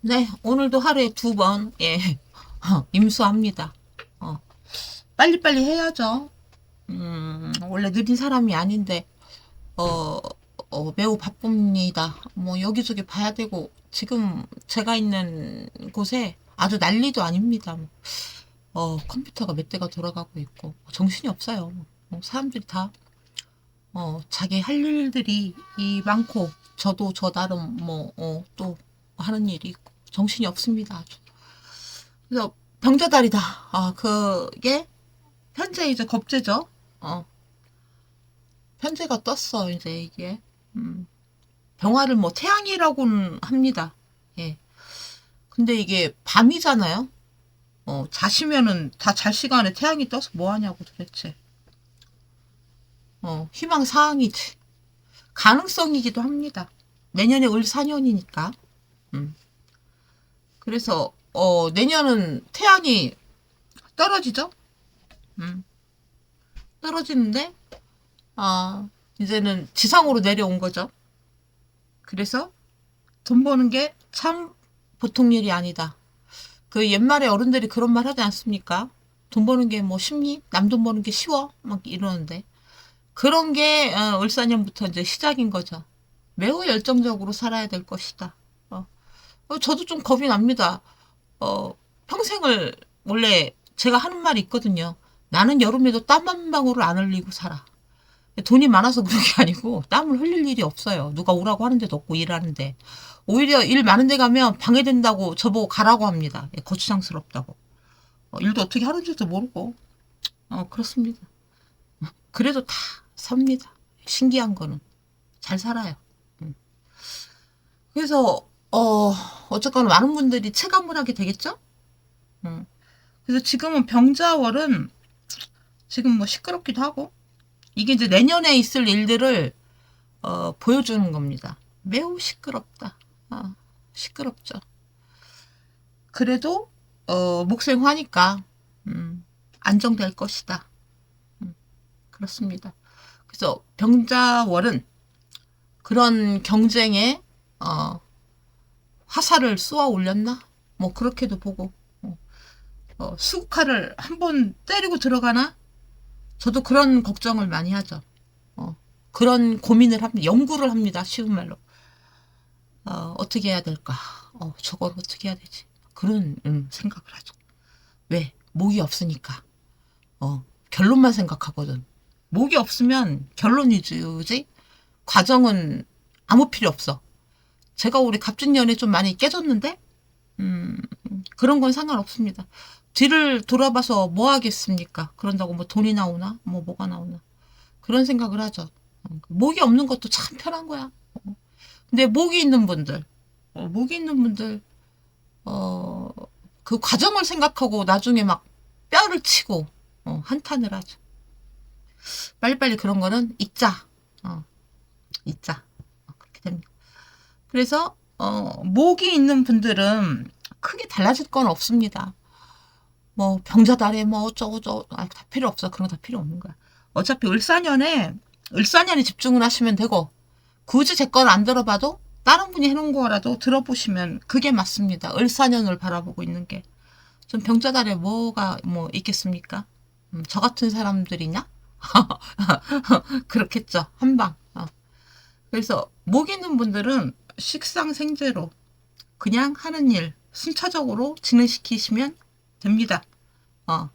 네, 오늘도 하루에 두 번, 예, 어, 임수합니다. 어, 빨리빨리 해야죠. 음, 원래 느린 사람이 아닌데, 어, 어, 매우 바쁩니다. 뭐, 여기저기 봐야 되고, 지금 제가 있는 곳에 아주 난리도 아닙니다. 뭐. 어, 컴퓨터가 몇 대가 돌아가고 있고, 정신이 없어요. 뭐, 사람들이 다, 어, 자기 할 일들이 이 많고, 저도 저 나름 뭐, 어, 또 하는 일이 있고, 정신이 없습니다. 그래서 병자달이다. 아, 그게 현재 이제 겁제죠. 어. 현재가 떴어, 이제 이게. 음. 병화를 뭐 태양이라고는 합니다. 예. 근데 이게 밤이잖아요. 어, 자시면은 다 잘 시간에 태양이 떠서 뭐 하냐고 도대체. 어, 희망 사항이지. 가능성이기도 합니다. 내년에 을 4년이니까. 음. 그래서 어, 내년은 태양이 떨어지죠? 음. 떨어지는데 아, 이제는 지상으로 내려온 거죠. 그래서 돈 버는 게 참 보통 일이 아니다. 그 옛말에 어른들이 그런 말 하지 않습니까? 돈 버는 게 뭐 쉽니? 남 돈 버는 게 쉬워? 막 이러는데. 그런 게 어, 을사년부터 이제 시작인 거죠. 매우 열정적으로 살아야 될 것이다. 어. 어, 저도 좀 겁이 납니다. 어, 평생을 원래 제가 하는 말이 있거든요. 나는 여름에도 땀 한 방울을 안 흘리고 살아. 돈이 많아서 그런 게 아니고 땀을 흘릴 일이 없어요. 누가 오라고 하는 데도 없고 일하는데. 오히려 일 많은 데 가면 방해된다고 저보고 가라고 합니다. 예, 거추장스럽다고. 어, 일도 어떻게 하는지도 모르고. 어, 그렇습니다. 그래도 다 삽니다. 신기한 거는. 잘 살아요. 음. 그래서, 어, 어쨌거나 많은 분들이 체감을 하게 되겠죠? 음. 그래서 지금은 병자월은 지금 뭐 시끄럽기도 하고, 이게 이제 내년에 있을 일들을, 어, 보여주는 겁니다. 매우 시끄럽다. 아, 시끄럽죠. 그래도, 어, 목생화니까, 음, 안정될 것이다. 음, 그렇습니다. 그래서 병자월은 그런 경쟁에, 어, 화살을 쏘아 올렸나? 뭐, 그렇게도 보고, 어, 어, 수국화를 한 번 때리고 들어가나? 저도 그런 걱정을 많이 하죠. 어, 그런 고민을 합니다. 연구를 합니다. 쉬운 말로. 어, 어떻게 해야 될까? 어, 저걸 어떻게 해야 되지? 그런 음, 생각을 하죠. 왜? 목이 없으니까. 어, 결론만 생각하거든. 목이 없으면 결론이지. 과정은 아무 필요 없어. 제가 우리 갑진년에 좀 많이 깨졌는데, 음, 그런 건 상관없습니다. 뒤를 돌아봐서 뭐 하겠습니까? 그런다고 뭐 돈이 나오나? 뭐 뭐가 나오나? 그런 생각을 하죠. 목이 없는 것도 참 편한 거야. 어. 근데 목이 있는 분들, 어, 목이 있는 분들, 어, 그 과정을 생각하고 나중에 막 뼈를 치고, 어, 한탄을 하죠. 빨리빨리 그런 거는 잊자. 어, 잊자. 그래서, 어, 목이 있는 분들은 크게 달라질 건 없습니다. 뭐, 병자달에 뭐, 어쩌고 저쩌고, 아, 다 필요 없어. 그런 거 다 필요 없는 거야. 어차피 을사년에, 을사년에 집중을 하시면 되고, 굳이 제 걸 안 들어봐도 다른 분이 해놓은 거라도 들어보시면 그게 맞습니다. 을사년을 바라보고 있는 게. 좀 병자달에 뭐가 뭐 있겠습니까? 음, 저 같은 사람들이냐? 그렇겠죠. 한방. 어. 그래서 목 있는 분들은 식상 생제로 그냥 하는 일 순차적으로 진행시키시면 됩니다. 어.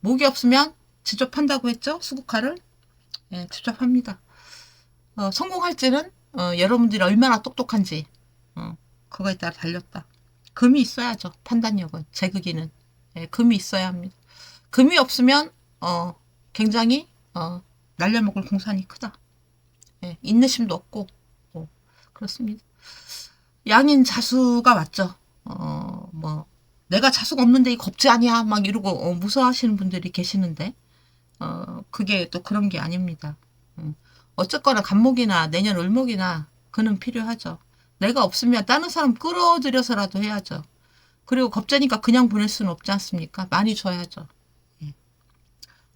목이 없으면 직접 한다고 했죠? 수국화를. 예, 직접 합니다. 어, 성공할지는 어, 여러분들이 얼마나 똑똑한지 어, 그거에 따라 달렸다. 금이 있어야죠. 판단력은 제극이는 예, 금이 있어야 합니다. 금이 없으면 어, 굉장히 어, 날려먹을 공산이 크다. 예, 인내심도 없고 어, 그렇습니다. 양인 자수가 맞죠. 어, 뭐 내가 자수가 없는데 이 겁지 아니야 막 이러고 어, 무서워하시는 분들이 계시는데 어, 그게 또 그런 게 아닙니다. 음. 어쨌거나 간목이나 내년 을목이나 그는 필요하죠. 내가 없으면 다른 사람 끌어들여서라도 해야죠. 그리고 겁자니까 그냥 보낼 수는 없지 않습니까? 많이 줘야죠. 예.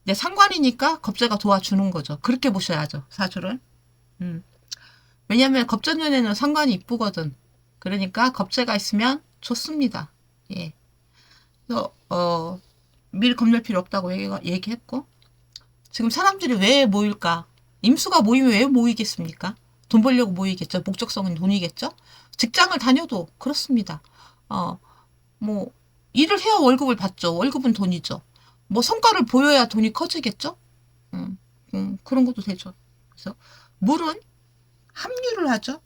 내 상관이니까 겁자가 도와주는 거죠. 그렇게 보셔야죠. 사주를. 음. 왜냐면 겁자년에는 상관이 이쁘거든. 그러니까 겁재가 있으면 좋습니다. 예. 그래서 어, 미리 겁낼 필요 없다고 얘기가, 얘기 했고 지금 사람들이 왜 모일까? 임수가 모이면 왜 모이겠습니까? 돈 벌려고 모이겠죠. 목적성은 돈이겠죠. 직장을 다녀도 그렇습니다. 어, 뭐 일을 해야 월급을 받죠. 월급은 돈이죠. 뭐 성과를 보여야 돈이 커지겠죠. 음, 음, 그런 것도 되죠. 그래서 물은 합류를 하죠.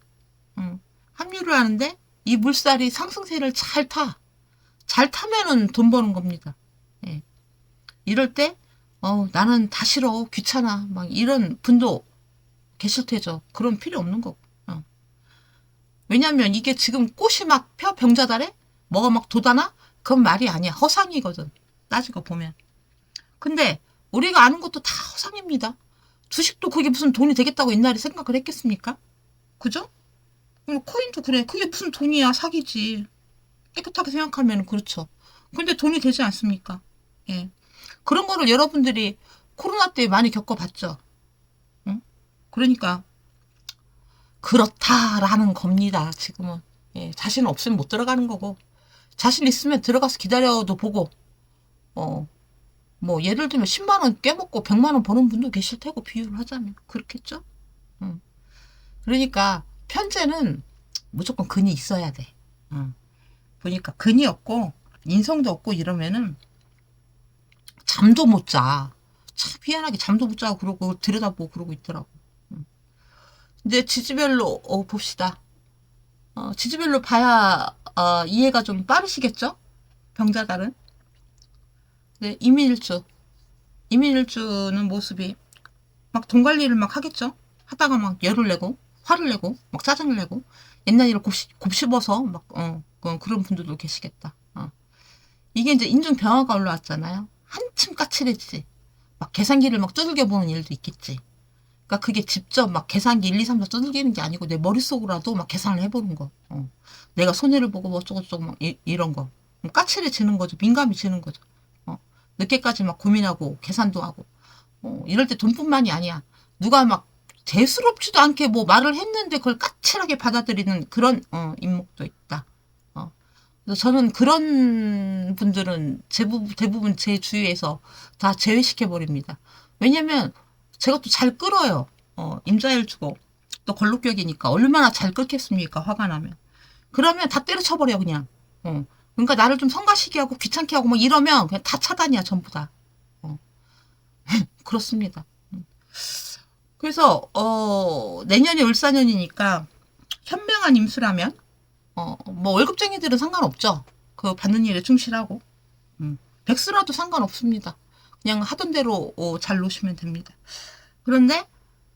음, 합류를 하는데 이 물살이 상승세를 잘 타. 잘 타면은 돈 버는 겁니다. 예. 이럴 때, 어, 나는 다 싫어. 귀찮아. 막 이런 분도 계실 테죠. 그런 필요 없는 거고. 어. 왜냐면 이게 지금 꽃이 막 펴, 병자달에? 뭐가 막 돋아나? 그건 말이 아니야. 허상이거든. 따지고 보면. 근데 우리가 아는 것도 다 허상입니다. 주식도 그게 무슨 돈이 되겠다고 옛날에 생각을 했겠습니까? 그죠? 그리고 코인도 그래. 그게 무슨 돈이야. 사기지. 깨끗하게 생각하면 그렇죠. 근데 돈이 되지 않습니까? 예. 그런 거를 여러분들이 코로나 때 많이 겪어봤죠. 응? 그러니까 그렇다라는 겁니다. 지금은 예. 자신 없으면 못 들어가는 거고 자신 있으면 들어가서 기다려도 보고 어. 뭐 예를 들면 10만 원 깨먹고 100만 원 버는 분도 계실 테고 비유를 하자면 그렇겠죠? 응. 그러니까 편제는 무조건 근이 있어야 돼. 응. 보니까 근이 없고 인성도 없고 이러면은 잠도 못 자. 참 희한하게 잠도 못 자고 그러고 들여다보고 그러고 있더라고. 응. 이제 지지별로 어, 봅시다. 어, 지지별로 봐야 어, 이해가 좀 빠르시겠죠? 병자달은. 네, 이민일주. 이민일주는 모습이 막 돈 관리를 막 하겠죠? 하다가 막 열을 내고, 화를 내고, 막 짜증을 내고, 옛날 일을 곱씹, 곱씹어서 막, 어, 그- 그런 분들도 계시겠다. 어. 이게 이제 인중 병화가 올라왔잖아요. 한층 까칠해지지. 막 계산기를 막 두들겨 보는 일도 있겠지. 그러니까 그게 직접 막 계산기 1, 2, 3, 4 두들기는 게 아니고 내 머릿속으로라도 막 계산을 해보는 거. 어. 내가 손해를 보고 뭐 어쩌고저쩌고 막 이, 이런 거. 까칠해지는 거죠. 민감해지는 거죠. 어. 늦게까지 막 고민하고 계산도 하고. 어. 이럴 때 돈뿐만이 아니야. 누가 막 대수롭지도 않게 뭐 말을 했는데 그걸 까칠하게 받아들이는 그런 어, 인목도 있다. 어. 그래서 저는 그런 분들은 대부분, 대부분 제 주위에서 다 제외시켜 버립니다. 왜냐면 제가 또 잘 끌어요. 어, 임자일 주고 또 걸록격이니까 얼마나 잘 끌겠습니까? 화가 나면. 그러면 다 때려쳐버려 그냥. 어. 그러니까 나를 좀 성가시게 하고 귀찮게 하고 뭐 이러면 그냥 다 차단이야 전부 다. 어. 그렇습니다. 음. 그래서 어, 내년이 을사년이니까 현명한 임수라면 어, 뭐 월급쟁이들은 상관없죠. 그 받는 일에 충실하고 음. 백수라도 상관없습니다. 그냥 하던 대로 어, 잘 놓으시면 됩니다. 그런데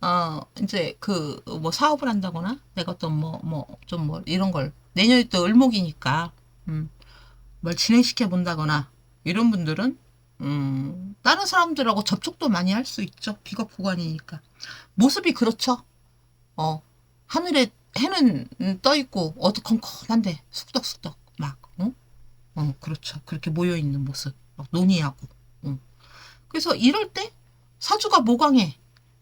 어 이제 그 뭐 사업을 한다거나 내가 어떤 뭐뭐좀뭐 이런 걸 내년이 또 을목이니까 음, 뭘 진행시켜 본다거나 이런 분들은 음, 다른 사람들하고 접촉도 많이 할 수 있죠. 비겁 구간이니까. 모습이 그렇죠. 어, 하늘에 해는 음, 떠 있고 어두컴컴한데 쑥덕쑥덕 막, 어? 어, 그렇죠. 그렇게 모여 있는 모습, 막 논의하고. 어. 그래서 이럴 때 사주가 모강해.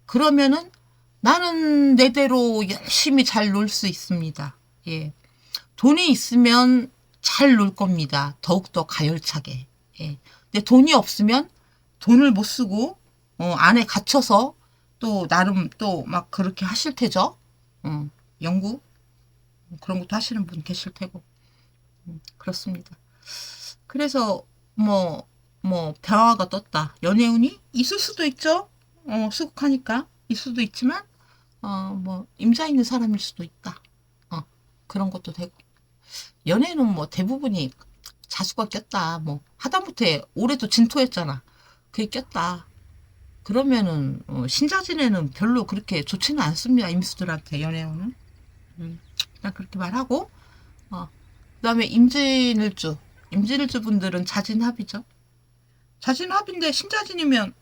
그러면은 나는 내대로 열심히 잘 놀 수 있습니다. 예. 돈이 있으면 잘 놀 겁니다. 더욱더 가열차게. 예. 근데 돈이 없으면 돈을 못 쓰고, 어, 안에 갇혀서 또 나름 또 막 그렇게 하실 테죠. 어, 연구? 그런 것도 하시는 분 계실 테고. 음, 그렇습니다. 그래서 뭐, 뭐, 병화가 떴다. 연애운이 있을 수도 있죠. 어, 수국하니까. 있을 수도 있지만, 어, 뭐, 임자 있는 사람일 수도 있다. 어, 그런 것도 되고. 연애는 뭐 대부분이 자수가 꼈다. 뭐, 하다못해 올해도 진토했잖아. 그게 꼈다. 그러면은, 어, 신자진에는 별로 그렇게 좋지는 않습니다. 임수들한테, 연애운은. 음, 그냥 그렇게 말하고, 어, 그 다음에 임진일주. 임진일주 분들은 자진합이죠. 자진합인데 신자진이면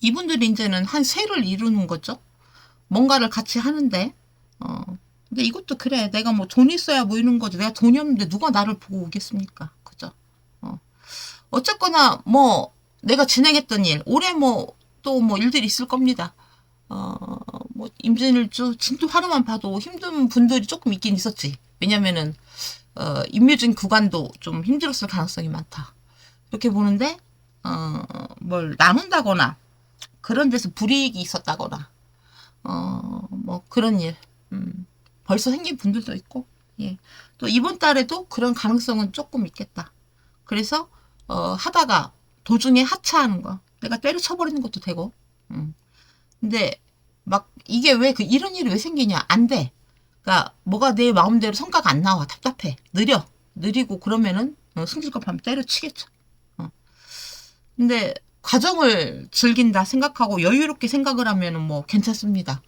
이분들이 이제는 한 세를 이루는 거죠. 뭔가를 같이 하는데, 어, 근데 이것도 그래. 내가 뭐 돈 있어야 모이는 거지. 내가 돈이 없는데 누가 나를 보고 오겠습니까? 그죠? 어. 어쨌거나, 뭐, 내가 진행했던 일, 올해 뭐, 또뭐 일들이 있을 겁니다. 어, 뭐 임진일주 진짜 하루만 봐도 힘든 분들이 조금 있긴 있었지. 왜냐면은 어, 임묘진 구간도 좀 힘들었을 가능성이 많다. 이렇게 보는데 어, 뭘 나눈다거나 그런 데서 불이익이 있었다거나 어, 뭐 그런 일 음, 벌써 생긴 분들도 있고 예. 또 이번 달에도 그런 가능성은 조금 있겠다. 그래서 어, 하다가 도중에 하차하는 거 내가 때려쳐버리는 것도 되고 음. 근데 막 이게 왜 그 이런 일이 왜 생기냐 안 돼. 그러니까 뭐가 내 마음대로 성과가 안 나와 답답해 느려 느리고 그러면은 어, 승질급하면 때려치겠죠. 어. 근데 과정을 즐긴다 생각하고 여유롭게 생각을 하면은 뭐 괜찮습니다.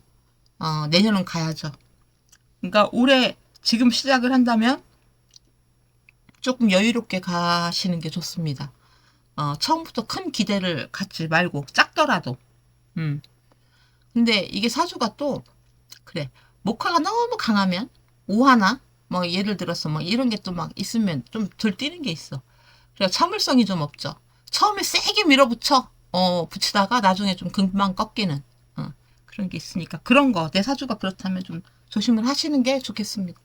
어, 내년은 가야죠. 그러니까 올해 지금 시작을 한다면 조금 여유롭게 가시는 게 좋습니다. 어, 처음부터 큰 기대를 갖지 말고 작더라도. 음. 근데 이게 사주가 또 그래 목화가 너무 강하면 오하나 뭐 예를 들어서 뭐 이런 게 또 막 있으면 좀 들뛰는 게 있어. 그래서 참을성이 좀 없죠. 처음에 세게 밀어붙여 어 붙이다가 나중에 좀 금방 꺾이는 어, 그런 게 있으니까 그런 거 내 사주가 그렇다면 좀 조심을 하시는 게 좋겠습니다.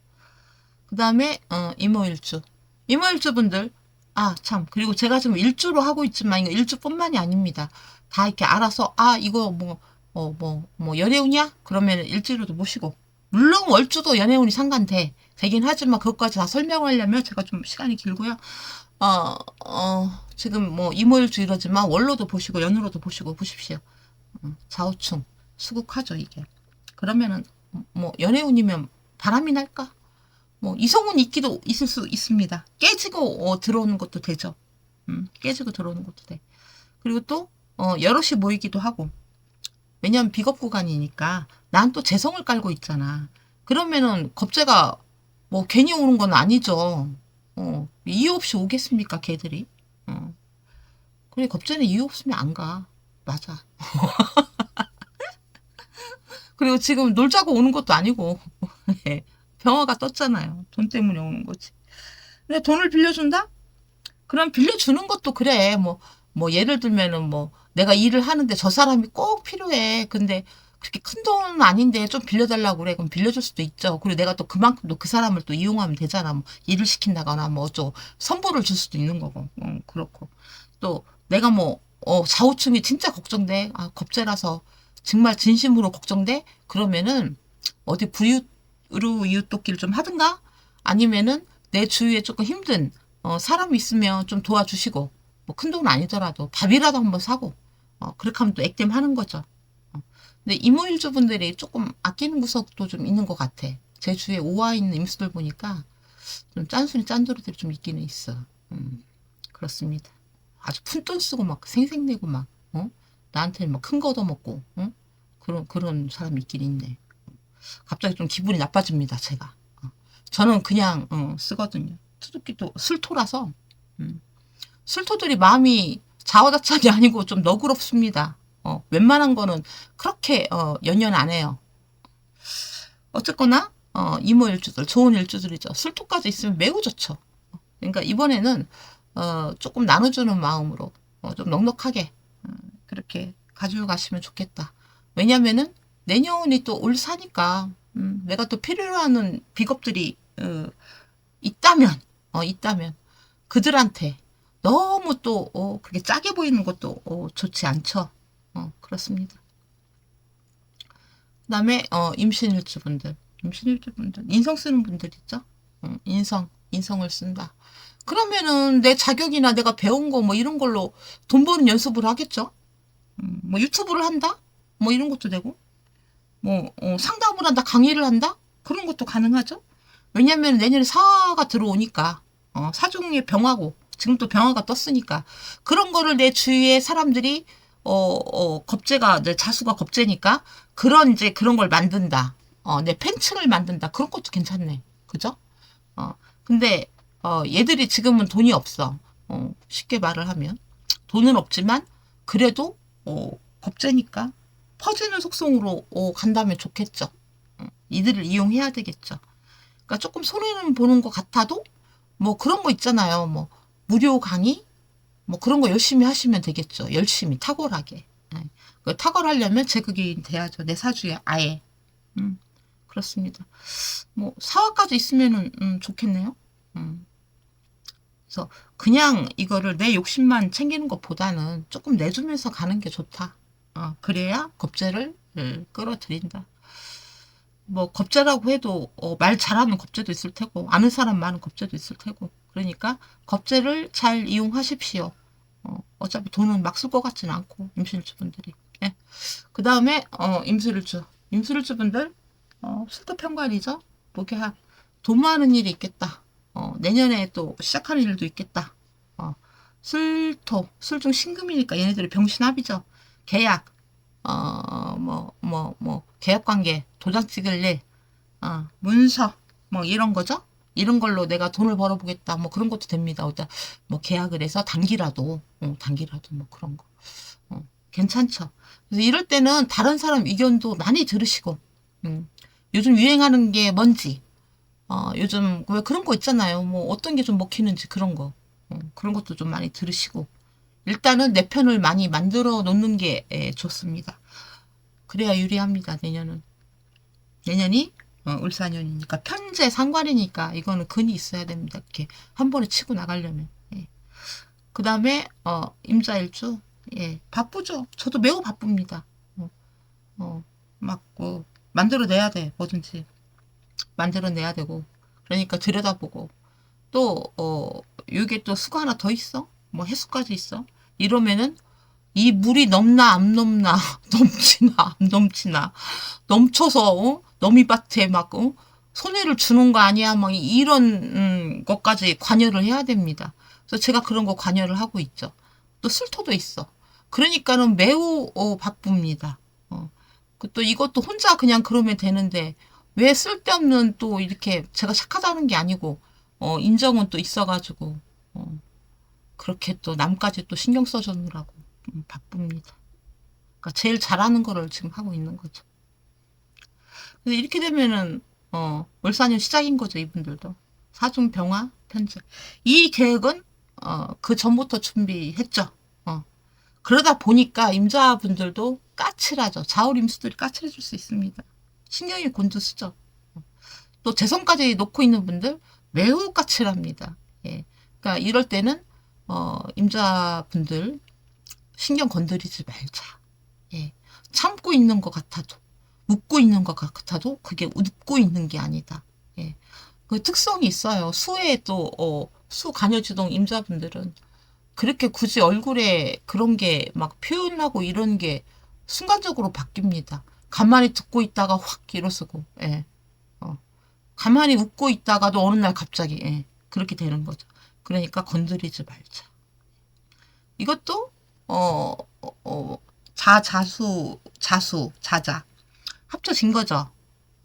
그 다음에 어, 이모일주 이모일주 분들 아 참 그리고 제가 지금 일주로 하고 있지만 이거 일주뿐만이 아닙니다. 다 이렇게 알아서 아 이거 뭐 어, 뭐, 뭐, 연애운이야? 그러면 일주로도 모시고. 물론 월주도 연애운이 상관돼. 되긴 하지만 그것까지 다 설명하려면 제가 좀 시간이 길고요. 어, 어, 지금 뭐 이모일주 이러지만 월로도 보시고 연으로도 보시고 보십시오. 어, 좌우충, 수국하죠, 이게. 그러면은, 뭐, 연애운이면 바람이 날까? 뭐, 이성운 있기도 있을 수 있습니다. 깨지고 어, 들어오는 것도 되죠. 음, 깨지고 들어오는 것도 돼. 그리고 또, 어, 여럿이 모이기도 하고. 왜냐면 비겁 구간이니까 난 또 재성을 깔고 있잖아. 그러면은 겁재가 뭐 괜히 오는 건 아니죠. 어, 이유 없이 오겠습니까, 걔들이? 어. 그래, 겁재는 이유 없으면 안 가. 맞아. 그리고 지금 놀자고 오는 것도 아니고, 예, 병화가 떴잖아요. 돈 때문에 오는 거지. 근데 돈을 빌려준다? 그럼 빌려주는 것도 그래. 뭐, 뭐, 예를 들면은 뭐, 내가 일을 하는데 저 사람이 꼭 필요해. 근데 그렇게 큰 돈은 아닌데 좀 빌려달라고 그래. 그럼 빌려줄 수도 있죠. 그리고 내가 또 그만큼 또 그 사람을 또 이용하면 되잖아. 뭐 일을 시킨다거나 뭐 어쩌고 선보를 줄 수도 있는 거고. 어, 그렇고. 또 내가 뭐, 어, 좌우충이 진짜 걱정돼. 아, 겁재라서 정말 진심으로 걱정돼? 그러면은 어디 불이웃으로 이웃 돕기를 좀 하든가? 아니면은 내 주위에 조금 힘든 어, 사람이 있으면 좀 도와주시고 뭐 큰 돈은 아니더라도 밥이라도 한번 사고 어, 그렇게 하면 또 액땜 하는 거죠. 어. 근데 이모일주 분들이 조금 아끼는 구석도 좀 있는 것 같아. 제 주위에 오와 있는 임수들 보니까 좀 짠순이 짠돌이들이 좀 있기는 있어. 음, 그렇습니다. 아주 푼돈 쓰고 막 생색내고 막, 어? 나한테 막 큰 거 얻어먹고, 어? 그런, 그런 사람이 있긴 있네. 갑자기 좀 기분이 나빠집니다, 제가. 어. 저는 그냥, 어, 쓰거든요. 투둑기도 술토라서, 음. 술토들이 마음이 자화자찬이 아니고 좀 너그럽습니다. 어, 웬만한 거는 그렇게 어, 연연 안 해요. 어쨌거나 어, 이모 일주들 좋은 일주들이죠. 술토까지 있으면 매우 좋죠. 그러니까 이번에는 어, 조금 나눠주는 마음으로 어, 좀 넉넉하게 어, 그렇게 가지고 가시면 좋겠다. 왜냐면은 내년이 또 올 사니까 음, 내가 또 필요로 하는 비겁들이 어, 있다면 어, 있다면 그들한테 너무 또 어, 그렇게 짜게 보이는 것도 어, 좋지 않죠. 어, 그렇습니다. 그다음에 어, 임신일주 분들, 임신일주 분들, 인성 쓰는 분들 있죠. 어, 인성, 인성을 쓴다. 그러면은 내 자격이나 내가 배운 거 뭐 이런 걸로 돈 버는 연습을 하겠죠. 음, 뭐 유튜브를 한다, 뭐 이런 것도 되고, 뭐 어, 상담을 한다, 강의를 한다, 그런 것도 가능하죠. 왜냐면 내년에 사가 들어오니까 어, 사중의 병하고 지금 또 병화가 떴으니까 그런 거를 내 주위에 사람들이 어, 어, 겁재가 내 자수가 겁재니까 그런 이제 그런 걸 만든다. 어, 내 팬층을 만든다. 그런 것도 괜찮네. 그죠? 어, 근데 어, 얘들이 지금은 돈이 없어. 어, 쉽게 말을 하면 돈은 없지만 그래도 어, 겁재니까 퍼지는 속성으로 어, 간다면 좋겠죠. 어, 이들을 이용해야 되겠죠. 그러니까 조금 손해는 보는 것 같아도 뭐 그런 거 있잖아요. 뭐 무료 강의? 뭐 그런 거 열심히 하시면 되겠죠. 열심히, 탁월하게. 예. 그 탁월하려면 제극이 돼야죠. 내 사주에 아예. 음, 그렇습니다. 뭐 사화까지 있으면은 음, 좋겠네요. 음. 그래서 그냥 이거를 내 욕심만 챙기는 것보다는 조금 내주면서 가는 게 좋다. 어, 그래야 겁재를 음, 끌어들인다. 뭐 겁재라고 해도 어, 말 잘하는 겁재도 있을 테고 아는 사람 많은 겁재도 있을 테고 그러니까 겁재를 잘 이용하십시오. 어, 어차피 돈은 막 쓸 것 같지는 않고 임실주 분들이. 예. 그 다음에 어, 임술일주. 임술일주분들 어, 술도 평관이죠. 목요합. 돈 많은 일이 있겠다. 어, 내년에 또 시작하는 일도 있겠다. 어, 술토, 술중 신금이니까 얘네들이 병신합이죠. 계약, 어, 뭐, 뭐, 뭐, 계약 관계, 도장 찍을 일, 어, 문서, 뭐, 이런 거죠. 이런 걸로 내가 돈을 벌어보겠다. 뭐, 그런 것도 됩니다. 어떤, 뭐, 계약을 해서 단기라도, 어, 단기라도 뭐, 그런 거. 어, 괜찮죠. 그래서 이럴 때는 다른 사람 의견도 많이 들으시고, 음, 요즘 유행하는 게 뭔지, 어, 요즘 왜 그런 거 있잖아요. 뭐, 어떤 게 좀 먹히는지 그런 거. 어, 그런 것도 좀 많이 들으시고, 일단은 내 편을 많이 만들어 놓는 게 예, 좋습니다. 그래야 유리합니다. 내년은 내년이 어, 울산년이니까 편제 상관이니까 이거는 근이 있어야 됩니다. 이렇게 한 번에 치고 나가려면. 예. 그 다음에 어, 임자일주 예, 바쁘죠. 저도 매우 바쁩니다. 어, 어, 막 뭐, 만들어내야 돼 뭐든지 만들어내야 되고 그러니까 들여다보고 또 어, 이게 또 수가 하나 더 있어. 뭐 해수까지 있어. 이러면은 이 물이 넘나 안 넘나 넘치나 안 넘치나 넘쳐서 어? 너미밭에 막 어? 손해를 주는 거 아니야 막 이런 음, 것까지 관여를 해야 됩니다. 그래서 제가 그런 거 관여를 하고 있죠. 또 술토도 있어. 그러니까는 매우 어, 바쁩니다. 어. 그또 이것도 혼자 그냥 그러면 되는데 왜 쓸데없는 또 이렇게 제가 착하다는 게 아니고 어, 인정은 또 있어가지고 어, 그렇게 또 남까지 또 신경 써주느라고 음, 바쁩니다. 그러니까 제일 잘하는 거를 지금 하고 있는 거죠. 그래서 이렇게 되면은 어, 월사년 시작인 거죠 이분들도 사중 병화 편제 이 계획은 어, 그 전부터 준비했죠. 어. 그러다 보니까 임자분들도 까칠하죠. 자울 임수들이 까칠해질 수 있습니다. 신경이 곤두쓰죠. 어. 또 재성까지 놓고 있는 분들 매우 까칠합니다. 예. 그러니까 이럴 때는 어, 임자분들 신경 건드리지 말자. 예. 참고 있는 것 같아도 웃고 있는 것 같아도 그게 웃고 있는 게 아니다. 예. 그 특성이 있어요. 수에 또 어, 수 간여지동 임자분들은 그렇게 굳이 얼굴에 그런 게 막 표현하고 이런 게 순간적으로 바뀝니다. 가만히 듣고 있다가 확 일어서고, 예. 어. 가만히 웃고 있다가도 어느 날 갑자기, 예. 그렇게 되는 거죠. 그러니까 건드리지 말자. 이것도, 어, 어, 어, 자, 자수, 자수, 자자. 합쳐진 거죠.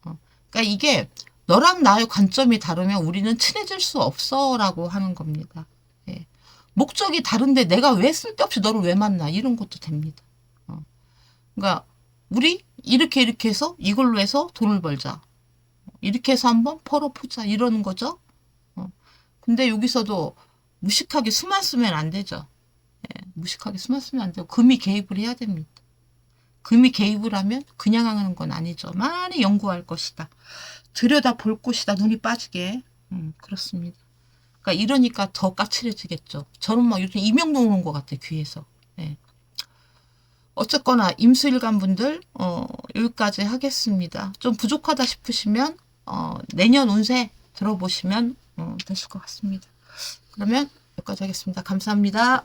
어. 그러니까 이게 너랑 나의 관점이 다르면 우리는 친해질 수 없어 라고 하는 겁니다. 예. 목적이 다른데 내가 왜 쓸데없이 너를 왜 만나 이런 것도 됩니다. 어. 그러니까 우리 이렇게 이렇게 해서 이걸로 해서 돈을 벌자. 이렇게 해서 한번 벌어보자 이러는 거죠. 어. 근데 여기서도 무식하게 수만 쓰면 안 되죠. 예. 무식하게 수만 쓰면 안 되고 금이 개입을 해야 됩니다. 금이 개입을 하면 그냥 하는 건 아니죠. 많이 연구할 것이다. 들여다 볼 것이다. 눈이 빠지게. 음, 그렇습니다. 그러니까 이러니까 더 까칠해지겠죠. 저는 막 요즘 이명동 오는 것 같아, 귀에서. 예. 어쨌거나 임수일간 분들, 어, 여기까지 하겠습니다. 좀 부족하다 싶으시면, 어, 내년 운세 들어보시면, 어, 되실 것 같습니다. 그러면 여기까지 하겠습니다. 감사합니다.